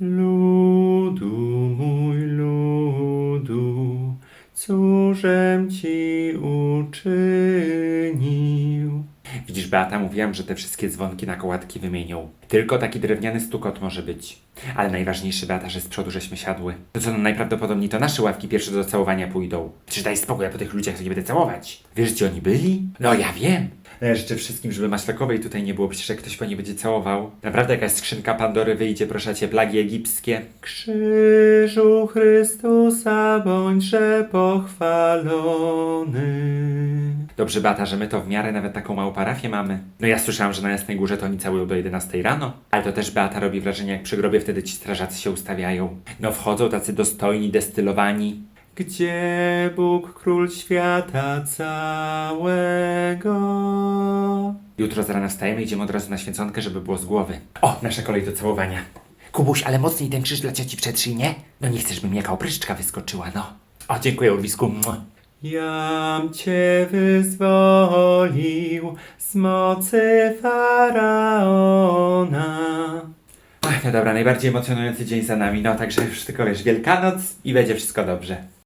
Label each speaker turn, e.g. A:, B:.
A: Ludu mój ludu, cóżem ci uczynił? Widzisz, Beata, mówiłam, że te wszystkie dzwonki na kołatki wymienią. Tylko taki drewniany stukot może być. Ale najważniejsze, Beata, że z przodu żeśmy siadły. To co, no najprawdopodobniej to nasze ławki pierwsze do całowania pójdą. Przecież daj spokój, ja po tych ludziach to nie będę całować. Wiesz, gdzie oni byli? No ja wiem. No ja życzę wszystkim, żeby maślakowej tutaj nie było, przecież jak ktoś po niej będzie całował. Naprawdę jakaś skrzynka Pandory wyjdzie, proszę cię, plagi egipskie. Krzyżu Chrystusa bądźże pochwalony. Dobrze, Bata, że my to w miarę nawet taką małą parafię mamy. No ja słyszałam, że na Jasnej Górze to oni całują do 11 rano. Ale to też Beata robi wrażenie, jak przy grobie wtedy ci strażacy się ustawiają. No wchodzą tacy dostojni, destylowani. Gdzie Bóg Król Świata całego? Jutro z rana wstajemy, idziemy od razu na święconkę, żeby było z głowy. O, nasza kolej do całowania. Kubuś, ale mocniej ten krzyż dla cioci przetrzyj, nie? No nie chcesz, by mi jaka opryczka wyskoczyła, no. O, dziękuję, Urwisku. Jam cię wyzwolił z mocy faraona. Ach, no dobra, najbardziej emocjonujący dzień za nami, no także już tylko wiesz, Wielkanoc i będzie wszystko dobrze.